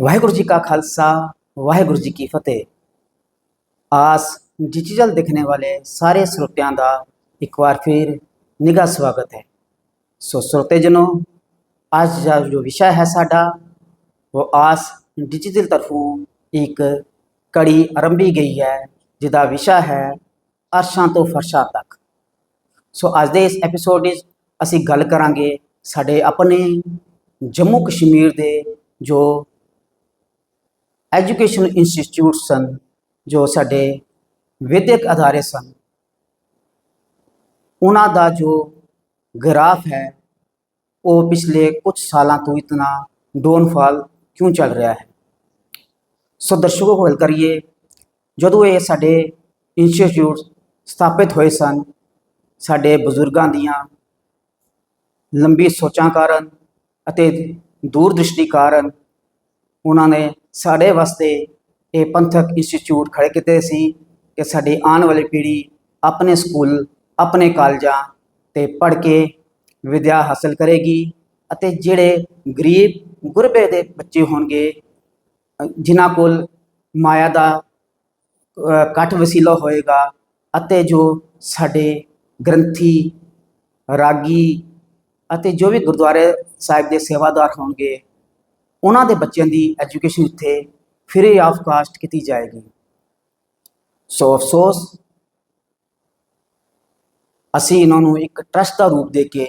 ਵਾਹਿਗੁਰੂ ਜੀ ਕਾ ਖਾਲਸਾ, ਵਾਹਿਗੁਰੂ ਜੀ ਕੀ ਫਤਿਹ। ਆਸ ਡਿਜੀਟਲ ਦੇਖਣੇ ਵਾਲੇ ਸਾਰੇ ਸਰੋਤਿਆਂ ਦਾ ਇੱਕ ਵਾਰ ਫਿਰ ਨਿੱਘਾ ਸਵਾਗਤ ਹੈ। ਸੋ ਸਰੋਤੇ ਜਨੋ, ਅੱਜ ਦਾ ਜੋ ਵਿਸ਼ਾ ਹੈ ਸਾਡਾ, ਉਹ ਆਸ ਡਿਜੀਟਲ ਤਰਫੋਂ ਇੱਕ ਕੜੀ ਆਰੰਭੀ ਗਈ ਹੈ, ਜਿਹਦਾ ਵਿਸ਼ਾ ਹੈ ਅਰਸ਼ਾਂ ਤੋਂ ਫਰਸ਼ਾਂ ਤੱਕ। ਸੋ ਅੱਜ ਦੇ ਇਸ ਐਪੀਸੋਡ ਵਿੱਚ ਅਸੀਂ ਗੱਲ ਕਰਾਂਗੇ ਸਾਡੇ ਆਪਣੇ ਜੰਮੂ ਕਸ਼ਮੀਰ ਦੇ ਜੋ ਐਜੂਕੇਸ਼ਨ ਇੰਸਟੀਚਿਊਟ ਸਨ, ਜੋ ਸਾਡੇ ਵਿਦਿਅਕ ਅਦਾਰੇ ਸਨ। ਉਹਨਾਂ ਦਾ ਜੋ ਗ੍ਰਾਫ ਹੈ, ਉਹ ਪਿਛਲੇ ਕੁਝ ਸਾਲਾਂ ਤੋਂ ਇਤਨਾ ਡਾਊਨਫਾਲ ਕਿਉਂ ਚੱਲ ਰਿਹਾ ਹੈ? ਸੋ ਦਰਸ਼ਕੋ, ਗੱਲ ਕਰੀਏ, ਜਦੋਂ ਇਹ ਸਾਡੇ ਇੰਸਟੀਚਿਊਟ ਸਥਾਪਿਤ ਹੋਏ ਸਨ, ਸਾਡੇ ਬਜ਼ੁਰਗਾਂ ਦੀਆਂ ਲੰਬੀ ਸੋਚਾਂ ਕਾਰਨ ਅਤੇ ਦੂਰਦ੍ਰਿਸ਼ਟੀ ਕਾਰਨ ਉਹਨਾਂ ਨੇ ਸਾਡੇ ਵਾਸਤੇ ਇਹ ਪੰਥਕ ਇੰਸਟੀਚਿਊਟ ਖੜੇ ਕੀਤੇ ਸੀ ਕਿ ਸਾਡੀ ਆਉਣ ਵਾਲੀ ਪੀੜ੍ਹੀ ਆਪਣੇ ਸਕੂਲ ਆਪਣੇ ਕਾਲਜਾਂ ਤੇ ਪੜ੍ਹ ਕੇ ਵਿਦਿਆ ਹਾਸਲ ਕਰੇਗੀ ਅਤੇ ਜਿਹੜੇ ਗਰੀਬ ਗੁਰਬੇ ਦੇ ਬੱਚੇ ਹੋਣਗੇ ਜਿਨ੍ਹਾਂ ਕੋਲ ਮਾਇਆ ਦਾ ਅ, ਘੱਟ ਵਸੀਲਾ ਹੋਏਗਾ ਅਤੇ ਜੋ ਸਾਡੇ ਗ੍ਰੰਥੀ ਰਾਗੀ ਅਤੇ ਜੋ ਵੀ ਗੁਰਦੁਆਰੇ ਸਾਹਿਬ ਦੇ ਸੇਵਾਦਾਰ ਹੋਣਗੇ ਉਹਨਾਂ ਦੇ ਬੱਚਿਆਂ ਦੀ ਐਜੂਕੇਸ਼ਨ ਇੱਥੇ ਫ੍ਰੀ ਆਫ ਕਾਸਟ ਕੀਤੀ ਜਾਏਗੀ। ਸੋ ਅਫਸੋਸ, ਅਸੀਂ ਇਹਨਾਂ ਨੂੰ ਇੱਕ ਟਰਸਟ ਦਾ ਰੂਪ ਦੇ ਕੇ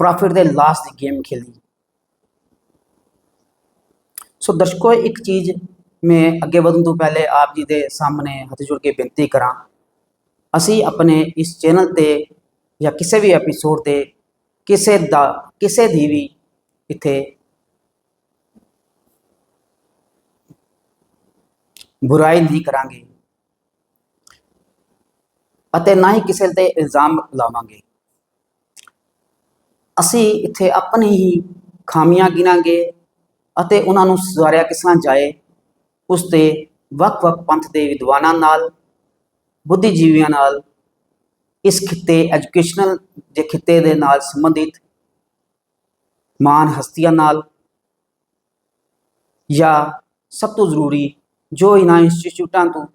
ਪ੍ਰੋਫਿਟ ਦੇ ਲਾਸਟ ਦੀ ਗੇਮ ਖੇਲੀ। ਸੋ ਦਰਸ਼ਕੋ, ਇੱਕ ਚੀਜ਼ ਮੈਂ ਅੱਗੇ ਵਧਣ ਤੋਂ ਪਹਿਲੇ ਆਪ ਜੀ ਦੇ ਸਾਹਮਣੇ ਹੱਥ ਜੋੜ ਕੇ ਬੇਨਤੀ ਕਰਾਂ। ਅਸੀਂ ਆਪਣੇ ਇਸ ਚੈਨਲ ਤੇ ਜਾਂ ਕਿਸੇ ਵੀ ਐਪੀਸੋਡ ਤੇ ਕਿਸੇ ਦਾ, ਕਿਸੇ ਦੀ ਵੀ ਇੱਥੇ ਬੁਰਾਈ ਨਹੀਂ ਕਰਾਂਗੇ। ਅਤੇ ਨਾ ਹੀ ਕਿਸੇ ਤੇ ਇਲਜ਼ਾਮ ਲਾਵਾਂਗੇ। ਅਸੀਂ ਇੱਥੇ ਆਪਣੀ ਹੀ ਖਾਮੀਆਂ ਗਿਣਾਂਗੇ ਅਤੇ ਉਹਨਾਂ ਨੂੰ ਸੁਧਾਰਿਆ ਕਿਸ ਤਰ੍ਹਾਂ ਜਾਏ, ਉਸ ਤੇ ਵੱਖ-ਵੱਖ ਪੰਥ ਦੇ ਵਿਦਵਾਨਾਂ ਨਾਲ, ਬੁੱਧੀਜੀਵੀਆਂ ਨਾਲ ਇਸ ਖਿੱਤੇ ਐਜੂਕੇਸ਼ਨਲ ਦੇ ਖਿੱਤੇ ਦੇ ਨਾਲ ਸੰਬੰਧਿਤ ਮਾਨ ਹਸਤੀਆਂ ਨਾਲ ਜਾਂ ਸਭ ਤੋਂ ਜ਼ਰੂਰੀ ਜੋ ਇਹਨਾਂ ਇੰਸਟੀਚਿਊਟਾਂ ਤੋਂ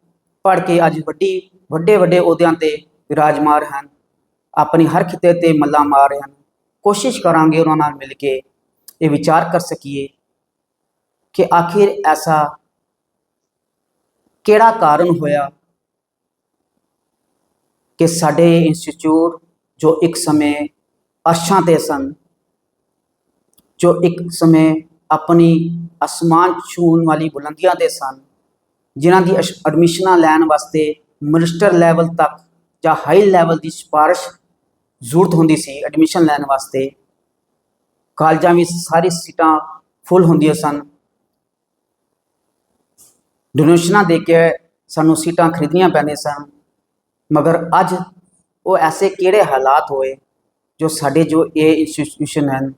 ਪੜ੍ਹ ਕੇ ਅੱਜ ਵੱਡੀ, ਵੱਡੇ ਵੱਡੇ ਅਹੁਦਿਆਂ ਤੇ ਵਿਰਾਜਮਾਨ ਹਨ, ਆਪਣੀ ਹਰ ਖਿੱਤੇ ਤੇ ਮੱਲਾ ਮਾਰ ਰਹੇ ਹਨ, ਕੋਸ਼ਿਸ਼ ਕਰਾਂਗੇ ਉਹਨਾਂ ਨਾਲ ਮਿਲ ਕੇ ਇਹ ਵਿਚਾਰ ਕਰ ਸਕੀਏ ਕਿ ਆਖਿਰ ਐਸਾ ਕਿਹੜਾ ਕਾਰਨ ਹੋਇਆ ਕਿ ਸਾਡੇ ਇੰਸਟੀਚਿਊਟ ਜੋ ਇੱਕ ਸਮੇਂ ਅਰਸ਼ਾਂ ਤੇ ਸਨ, ਜੋ ਇੱਕ ਸਮੇਂ ਆਪਣੀ ਅਸਮਾਨ ਛੂਹਣ ਵਾਲੀ ਬੁਲੰਦੀਆਂ ਤੇ ਸਨ, ਜਿਨ੍ਹਾਂ ਦੀ ਅਸ਼- ਐਡਮਿਸ਼ਨਾਂ ਲੈਣ ਵਾਸਤੇ ਮਿਨਿਸਟਰ ਲੈਵਲ ਤੱਕ ਜਾਂ ਹਾਈ ਲੈਵਲ ਦੀ ਸਿਫਾਰਿਸ਼ ਜ਼ਰੂਰਤ ਹੁੰਦੀ ਸੀ ਐਡਮਿਸ਼ਨ ਲੈਣ ਵਾਸਤੇ, ਕਾਲਜਾਂ ਵਿੱਚ ਸਾਰੀ ਸੀਟਾਂ ਫੁੱਲ ਹੁੰਦੀਆਂ ਸਨ। ਡੋਨੇਸ਼ਨਾਂ ਦੇ ਕੇ ਸਾਨੂੰ ਸੀਟਾਂ ਖਰੀਦਣੀਆਂ ਪੈਂਦੀਆਂ ਸਨ। ਮਗਰ ਅੱਜ ਉਹ ਐਸੇ ਕਿਹੜੇ ਹਾਲਾਤ ਹੋਏ ਜੋ ਸਾਡੇ ਜੋ ਇਹ ਇੰਸਟੀਟਿਊਸ਼ਨ ਹਨ,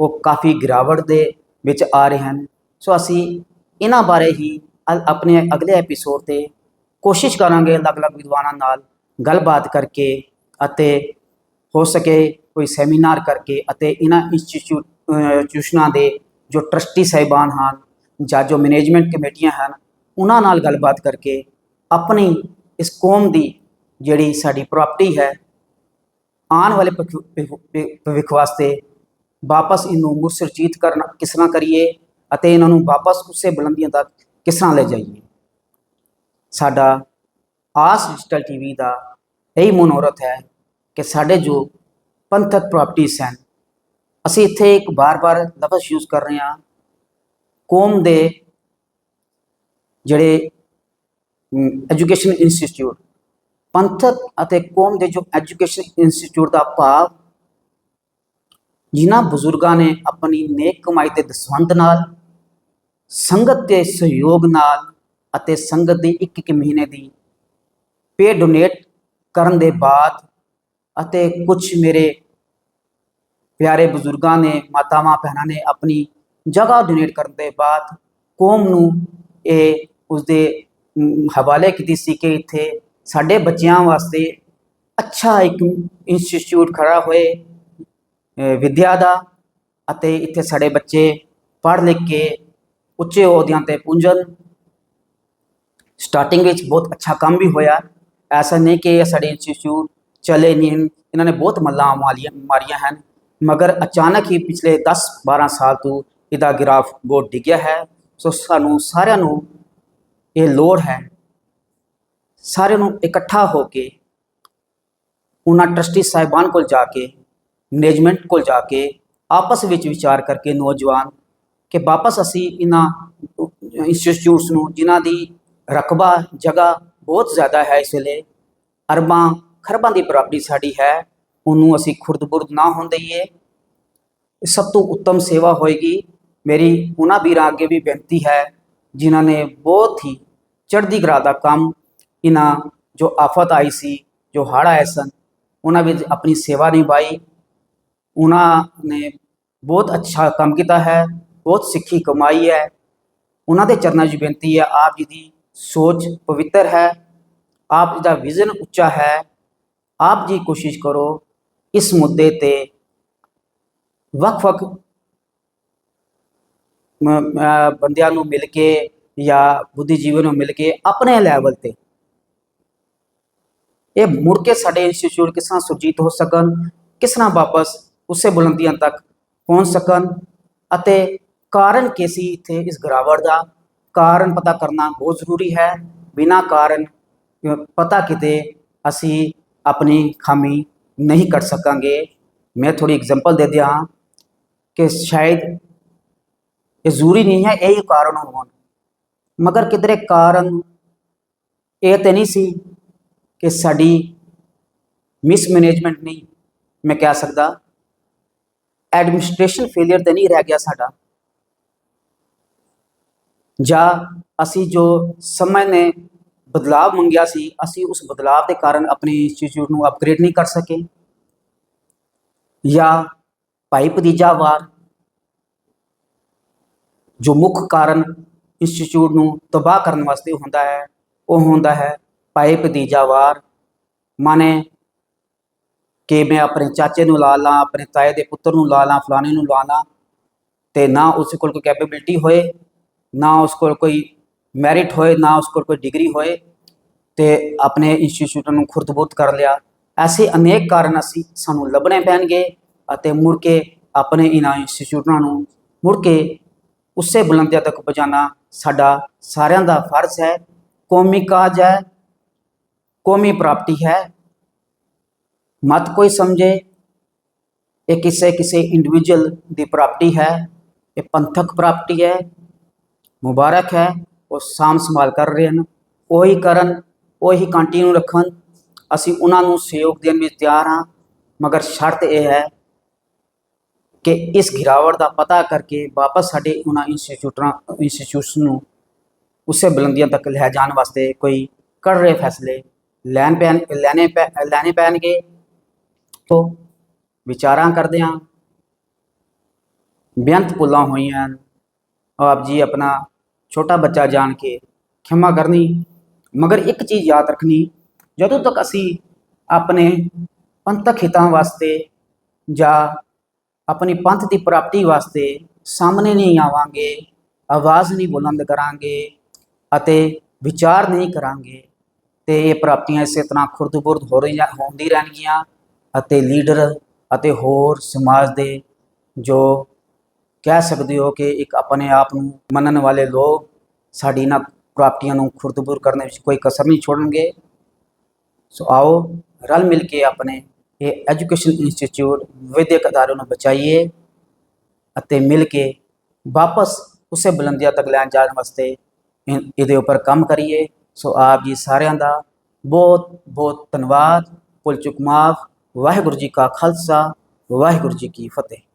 ਉਹ ਕਾਫੀ ਗਿਰਾਵਟ ਦੇ ਵਿੱਚ ਆ ਰਹੇ ਹਨ। ਸੋ ਅਸੀਂ ਇਹਨਾਂ ਬਾਰੇ ਹੀ ਅ- ਆਪਣੇ ਅਗਲੇ ਐਪੀਸੋਡ ਤੇ ਕੋਸ਼ਿਸ਼ ਕਰਾਂਗੇ ਅਲੱਗ-ਅਲੱਗ ਵਿਦਵਾਨਾਂ ਨਾਲ ਗੱਲਬਾਤ ਕਰਕੇ ਅਤੇ ਹੋ ਸਕੇ ਕੋਈ ਸੈਮੀਨਾਰ ਕਰਕੇ ਅਤੇ ਇਹਨਾਂ ਇੰਸਟੀਚਿਊਟ ਇੰਸਟੀਟਿਊਸ਼ਨਾਂ ਦੇ ਜੋ ਟਰਸਟੀ ਸਾਹਿਬਾਨ ਹਨ ਜਾਂ ਜੋ ਮੈਨੇਜਮੈਂਟ ਕਮੇਟੀਆਂ ਹਨ, ਉਹਨਾਂ ਨਾਲ ਗੱਲਬਾਤ ਕਰਕੇ ਆਪਣੀ ਇਸ ਕੌਮ ਦੀ ਜਿਹੜੀ ਸਾਡੀ ਪ੍ਰਾਪਰਟੀ ਹੈ, ਆਉਣ ਵਾਲੇ ਭਵਿੱਖ- ਭਵਿੱਖ ਵਾਸਤੇ ਵਾਪਸ ਇਹਨੂੰ ਮੁਸਰਜੀਤ ਕਰਨਾ ਕਿਸ ਤਰ੍ਹਾਂ ਕਰੀਏ ਅਤੇ ਇਹਨਾਂ ਨੂੰ ਵਾਪਸ ਉਸੇ ਬੁਲੰਦੀਆਂ ਤੱਕ ਕਿਸ ਤਰ੍ਹਾਂ ਲੈ ਜਾਈਏ। ਸਾਡਾ ਆਸ ਡਿਜੀਟਲ ਟੀਵੀ ਦਾ ਇਹੀ ਮਨੋਰਥ ਹੈ ਕਿ ਸਾਡੇ ਜੋ ਪੰਥਕ ਪ੍ਰਾਪਰਟੀਆਂ ਹਨ, ਅਸੀਂ ਇੱਥੇ ਇੱਕ ਬਾਰ-ਬਾਰ ਲਫ਼ਜ਼ ਯੂਜ਼ ਕਰ ਰਹੇ ਹਾਂ। ਕੌਮ ਦੇ ਜਿਹੜੇ ਐਜੂਕੇਸ਼ਨ ਇੰਸਟੀਚਿਊਟ ਪੰਥਕ ਅਤੇ ਕੌਮ ਦੇ ਜੋ ਐਜੂਕੇਸ਼ਨ ਇੰਸਟੀਚਿਊਟ ਦਾ ਭਾਵ ਜਿਨ੍ਹਾਂ ਬਜ਼ੁਰਗਾਂ ਨੇ ਆਪਣੀ ਨੇਕ ਕਮਾਈ ਤੇ ਦਸਵੰਦ ਨਾਲ ਸੰਗਤ ਦੇ ਸਹਿਯੋਗ ਨਾਲ ਅਤੇ ਸੰਗਤ ਦੀ ਇੱਕ ਇੱਕ ਮਹੀਨੇ ਦੀ ਪੇ ਡੋਨੇਟ ਕਰਨ ਦੇ ਬਾਅਦ ਅਤੇ ਕੁਝ ਮੇਰੇ ਪਿਆਰੇ ਬਜ਼ੁਰਗਾਂ ਨੇ ਮਾਤਾਵਾਂ ਭੈਣਾਂ ਨੇ ਆਪਣੀ ਜਗ੍ਹਾ ਡੋਨੇਟ ਕਰਨ ਦੇ ਬਾਅਦ ਕੌਮ ਨੂੰ ਇਹ ਉਸਦੇ ਅਮ, ਹਵਾਲੇ ਕੀਤੀ ਸੀ ਕਿ ਇੱਥੇ ਸਾਡੇ ਬੱਚਿਆਂ ਵਾਸਤੇ ਅੱਛਾ ਇੱਕ ਇੰਸਟੀਚਿਊਟ ਖੜਾ ਹੋਏ ਅ, ਵਿਦਿਆ ਦਾ ਅਤੇ ਇੱਥੇ ਸਾਡੇ ਬੱਚੇ ਪੜ੍ਹ ਲਿਖ ਕੇ ਉੱਚੇ ਅਹੁਦਿਆਂ ਤੇ ਪੁੰਜਣ ਸਟਾਰਟਿੰਗ ਵਿੱਚ ਬਹੁਤ ਅੱਛਾ ਕੰਮ ਵੀ ਹੋਇਆ। ਐਸਾ ਨਹੀਂ ਕਿ ਸਾਡੇ ਇੰਸਟੀਚਿਊਟ ਚਲੇ ਨਹੀਂ ਹਨ। ਇਹਨਾਂ ਨੇ ਬਹੁਤ ਮੱਲਾਂ ਮਾਲੀਆਂ ਮਾਰੀਆਂ ਹਨ। ਮਗਰ ਅਚਾਨਕ ਹੀ ਪਿਛਲੇ 10-12 ਸਾਲ ਤੋਂ ਇਹਦਾ ਗ੍ਰਾਫ ਬਹੁਤ ਡਿੱਗਿਆ ਹੈ। ਸੋ ਸਾਨੂੰ ਸਾਰਿਆਂ ਨੂੰ ਇਹ ਲੋੜ ਹੈ ਸਾਰਿਆਂ ਨੂੰ ਇਕੱਠਾ ਹੋ ਕੇ ਉਹਨਾਂ ਟਰਸਟੀ ਸਾਹਿਬਾਨ ਕੋਲ ਜਾ ਕੇ, ਮੈਨੇਜਮੈਂਟ ਕੋਲ ਜਾ ਕੇ, ਆਪਸ ਵਿੱਚ ਵਿਚਾਰ ਕਰਕੇ ਨੌਜਵਾਨ ਕਿ ਵਾਪਸ ਅਸੀਂ ਇਹਨਾਂ ਇੰਸਟੀਚਿਊਟਸ ਨੂੰ, ਜਿਨ੍ਹਾਂ ਦੀ ਰਕਬਾ, ਜਗ੍ਹਾ ਬਹੁਤ ਜ਼ਿਆਦਾ ਹੈ ਇਸ ਵੇਲੇ, ਅਰਬਾਂ, ਖਰਬਾਂ ਦੀ ਪ੍ਰਾਪਰਟੀ ਸਾਡੀ ਹੈ, ਉਹਨੂੰ ਅਸੀਂ ਖੁਰਦ-ਬੁਰਦ ਨਾ ਹੋਣ ਦਈਏ। ਸਭ ਤੋਂ ਉੱਤਮ ਸੇਵਾ ਹੋਏਗੀ। ਮੇਰੀ ਉਹਨਾਂ ਵੀਰਾਂ ਅੱਗੇ ਵੀ ਬੇਨਤੀ ਹੈ, ਜਿਨ੍ਹਾਂ ਨੇ ਬਹੁਤ ਹੀ ਚੜ੍ਹਦੀ ਕਲਾ ਦਾ ਕੰਮ ਇਹਨਾਂ ਜੋ ਆਫਤ ਆਈ ਸੀ, ਜੋ ਹੜ ਆਏ ਸਨ, ਉਹਨਾਂ ਵਿੱਚ ਆਪਣੀ ਸੇਵਾ ਨਿਭਾਈ। ਉਹਨਾਂ ਨੇ ਬਹੁਤ ਅੱਛਾ ਕੰਮ ਕੀਤਾ ਹੈ, ਬਹੁਤ ਸਿੱਖੀ ਕਮਾਈ ਹੈ। ਉਹਨਾਂ ਦੇ ਚਰਨਾਂ 'ਚ ਬੇਨਤੀ ਹੈ, ਆਪ ਜੀ ਦੀ ਸੋਚ ਪਵਿੱਤਰ ਹੈ, ਆਪ ਜੀ ਦਾ ਵਿਜ਼ਨ ਉੱਚਾ ਹੈ। ਆਪ ਜੀ ਕੋਸ਼ਿਸ਼ ਕਰੋ ਇਸ ਮੁੱਦੇ ਤੇ ਵੱਖ-ਵੱਖ ਬੰਦਿਆਂ ਨੂੰ ਮਿਲ ਕੇ ਜਾਂ ਬੁੱਧੀਜੀਵੀ ਨੂੰ ਮਿਲ ਕੇ ਆਪਣੇ ਲੈਵਲ ਤੇ ਇਹ ਮੁੜ ਕੇ ਸਾਡੇ ਇੰਸਟੀਚਿਊਟ ਕਿਸ ਤਰ੍ਹਾਂ ਸੁਰਜੀਤ ਹੋ ਸਕਣ ਕਿਸ ਤਰ੍ਹਾਂ ਵਾਪਸ ਉਸੇ ਬੁਲੰਦੀਆਂ ਤੱਕ ਪਹੁੰਚ ਸਕਣ ਅਤੇ ਕਾਰਨ ਕੀ ਸੀ ਇੱਥੇ ਇਸ ਗਿਰਾਵਟ ਦਾ? ਕਾਰਨ ਪਤਾ ਕਰਨਾ ਬਹੁਤ ਜ਼ਰੂਰੀ ਹੈ। ਬਿਨਾਂ ਕਾਰਨ ਪਤਾ ਕਿਤੇ ਅਸੀਂ ਆਪਣੀ ਖਾਮੀ ਨਹੀਂ ਕੱਢ ਸਕਾਂਗੇ। ਮੈਂ ਥੋੜੀ ਐਗਜ਼ਾਮਪਲ ਦੇ ਦਿਆਂ ਕਿ ਸ਼ਾਇਦ ਇਹ ਜ਼ਰੂਰੀ ਨਹੀਂ ਹੈ, ਇਹ ਹੀ ਕਾਰਨ ਹੋਣ। ਮਗਰ ਕਿਧਰੇ ਕਾਰਨ ਇਹ ਤੇ ਨਹੀਂ ਸੀ। ਕਿ ਸਾਡੀ ਮਿਸਮੈਨੇਜਮੈਂਟ ਨਹੀਂ, ਮੈਂ ਕਹਿ ਸਕਦਾ ਐਡਮਿਨਿਸਟ੍ਰੇਸ਼ਨ ਫੇਲਿਅਰ ਤੇ ਨਹੀਂ ਰਹਿ ਗਿਆ ਸਾਡਾ। ਜਾਂ ਅਸੀਂ ਜੋ ਸਮੇਂ ਨੇ ਬਦਲਾਅ ਮੰਗਿਆ ਸੀ, ਅਸੀਂ ਉਸ ਬਦਲਾਵ ਦੇ ਕਾਰਨ ਆਪਣੇ ਇੰਸਟੀਚਿਊਟ ਨੂੰ ਅਪਗ੍ਰੇਡ ਨਹੀਂ ਕਰ ਸਕੇ। ਜਾਂ ਭਾਈ ਭਤੀਜਾ ਵਾਰ ਜੋ ਮੁੱਖ ਕਾਰਨ ਇੰਸਟੀਚਿਊਟ ਨੂੰ ਤਬਾਹ ਕਰਨ ਵਾਸਤੇ ਹੁੰਦਾ ਹੈ, ਉਹ ਹੁੰਦਾ ਹੈ ਭਾਈ ਭਤੀਜਾ ਵਾਰ ਮਾਨੇ ਕਿ ਮੈਂ ਆਪਣੇ ਚਾਚੇ ਨੂੰ ਲਾ ਲਾਂ, ਆਪਣੇ ਤਾਏ ਦੇ ਪੁੱਤਰ ਨੂੰ ਲਾ ਲਾਂ, ਫਲਾਣੇ ਨੂੰ ਲਾ ਲਾਂ, ਤੇ ਨਾ ਉਸ ਕੋਲ ਕੋਈ ਕੈਪੇਬਿਲਿਟੀ ਹੋਏ, ਨਾ ਉਸ ਕੋਲ ਕੋਈ ਮੈਰਿਟ ਹੋਏ, ਨਾ ਉਸ ਕੋਲ ਕੋਈ ਡਿਗਰੀ ਹੋਏ, ਤੇ ਆਪਣੇ ਇੰਸਟੀਚਿਊਟ ਨੂੰ ਖੁਰਦਬੁਰਦ ਕਰ ਲਿਆ। ਐਸੇ ਅਨੇਕ ਕਾਰਨ ਅਸੀਂ ਸਾਨੂੰ ਲੱਭਣੇ ਪੈਣਗੇ ਅਤੇ ਮੁੜ ਕੇ ਆਪਣੇ ਇਹਨਾਂ ਇੰਸਟੀਚਿਊਟਾਂ ਨੂੰ, ਮੁੜ ਕੇ ਉਸੇ ਬੁਲੰਦੀਆਂ ਤੱਕ ਪਹੁੰਚਾਉਣਾ ਸਾਡਾ ਸਾਰਿਆਂ ਦਾ ਫਰਜ਼ ਹੈ। ਕੌਮੀ ਕਾਜ ਹੈ ਕੌਮੀ ਪ੍ਰਾਪਤੀ ਹੈ। ਮਤ ਕੋਈ ਸਮਝੇ, ਇਹ ਕਿਸੇ ਕਿਸੇ ਇੰਡੀਵਿਜੂਅਲ ਦੀ ਪ੍ਰਾਪਰਟੀ ਹੈ। ਇਹ ਪੰਥਕ ਪ੍ਰਾਪਤੀ ਹੈ, ਮੁਬਾਰਕ ਹੈ, ਉਹ ਸਾਂਭ ਸੰਭਾਲ ਕਰ ਰਹੇ ਹਨ। ਉਹੀ ਕਰਨ, ਉਹੀ ਕੰਟੀਨਿਊ ਰੱਖਣ, ਅਸੀਂ ਉਹਨਾਂ ਨੂੰ ਸਹਿਯੋਗ ਦੇਣ ਵਿੱਚ ਤਿਆਰ ਹਾਂ। ਮਗਰ ਸ਼ਰਤ ਇਹ ਹੈ ਕਿ ਇਸ ਗਿਰਾਵਟ ਦਾ ਪਤਾ ਕਰਕੇ ਵਾਪਸ ਸਾਡੇ ਉਹਨਾਂ ਇੰਸਟੀਚਿਊਟਾਂ ਇੰਸਟੀਚਿਊਟਸ ਨੂੰ ਉਸੇ ਬੁਲੰਦੀਆਂ ਤੱਕ ਲੈ ਜਾਣ ਵਾਸਤੇ ਕੋਈ ਕੜਰੇ ਫੈਸਲੇ ਲੈਣ ਪੈਣ, ਲੈਣੇ ਪੈ, ਲੈਣੇ ਪੈਣਗੇ ਤੋਂ ਵਿਚਾਰਾਂ ਕਰਦੇ ਹਾਂ ਬੇਅੰਤ ਭੁੱਲਾਂ ਹੋਈਆਂ ਹਨ। ਆਪ ਜੀ ਆਪਣਾ ਛੋਟਾ ਬੱਚਾ ਜਾਣ ਕੇ ਖਿਮਾ ਕਰਨੀ, ਮਗਰ ਇੱਕ ਚੀਜ਼ ਯਾਦ ਰੱਖਣੀ, ਜਦੋਂ ਤੱਕ ਅਸੀਂ ਆਪਣੇ ਪੰਥਕ ਹਿੱਤਾਂ ਵਾਸਤੇ ਜਾਂ ਆਪਣੀ ਪੰਥ ਦੀ ਪ੍ਰਾਪਤੀ ਵਾਸਤੇ ਸਾਹਮਣੇ ਨਹੀਂ ਆਵਾਂਗੇ, ਆਵਾਜ਼ ਨਹੀਂ ਬੁਲੰਦ ਕਰਾਂਗੇ ਅਤੇ ਵਿਚਾਰ ਨਹੀਂ ਕਰਾਂਗੇ ਤੇ ਇਹ ਪ੍ਰਾਪਤੀਆਂ ਇਸੇ ਤਰ੍ਹਾਂ ਖੁਰਦਬੁਰਦ ਹੋ ਰਹੀਆਂ ਹੁੰਦੀ ਰਹਿਣਗੀਆਂ ਅਤੇ ਲੀਡਰ ਅਤੇ ਹੋਰ ਸਮਾਜ ਦੇ ਜੋ ਕਹਿ ਸਕਦੇ ਹੋ ਕਿ ਇੱਕ ਆਪਣੇ ਆਪ ਨੂੰ ਮੰਨਣ ਵਾਲੇ ਲੋਕ ਸਾਡੀ ਇਹਨਾਂ ਪ੍ਰਾਪਤੀਆਂ ਨੂੰ ਖੁਰਦਬੁਰ ਕਰਨ ਵਿੱਚ ਕੋਈ ਕਸਰ ਨਹੀਂ ਛੋੜਨਗੇ। ਸੋ ਆਓ ਰਲ ਮਿਲ ਕੇ ਆਪਣੇ ਇਹ ਐਜੂਕੇਸ਼ਨ ਇੰਸਟੀਚਿਊਟ ਵਿਦਿਅਕ ਅਦਾਰੇ ਨੂੰ ਬਚਾਈਏ ਅਤੇ ਮਿਲ ਕੇ ਵਾਪਸ ਉਸੇ ਬੁਲੰਦੀਆਂ ਤੱਕ ਲੈਣ ਜਾਣ ਵਾਸਤੇ ਇਹਦੇ ਉੱਪਰ ਕੰਮ ਕਰੀਏ। ਸੋ ਆਪ ਜੀ ਸਾਰਿਆਂ ਦਾ ਬਹੁਤ ਬਹੁਤ ਧੰਨਵਾਦ। ਭੁੱਲ ਚੁੱਕ ਮਾਫ। ਵਾਹਿਗੁਰੂ ਜੀ ਕਾ ਖਾਲਸਾ, ਵਾਹਿਗੁਰੂ ਜੀ ਕੀ ਫਤਿਹ।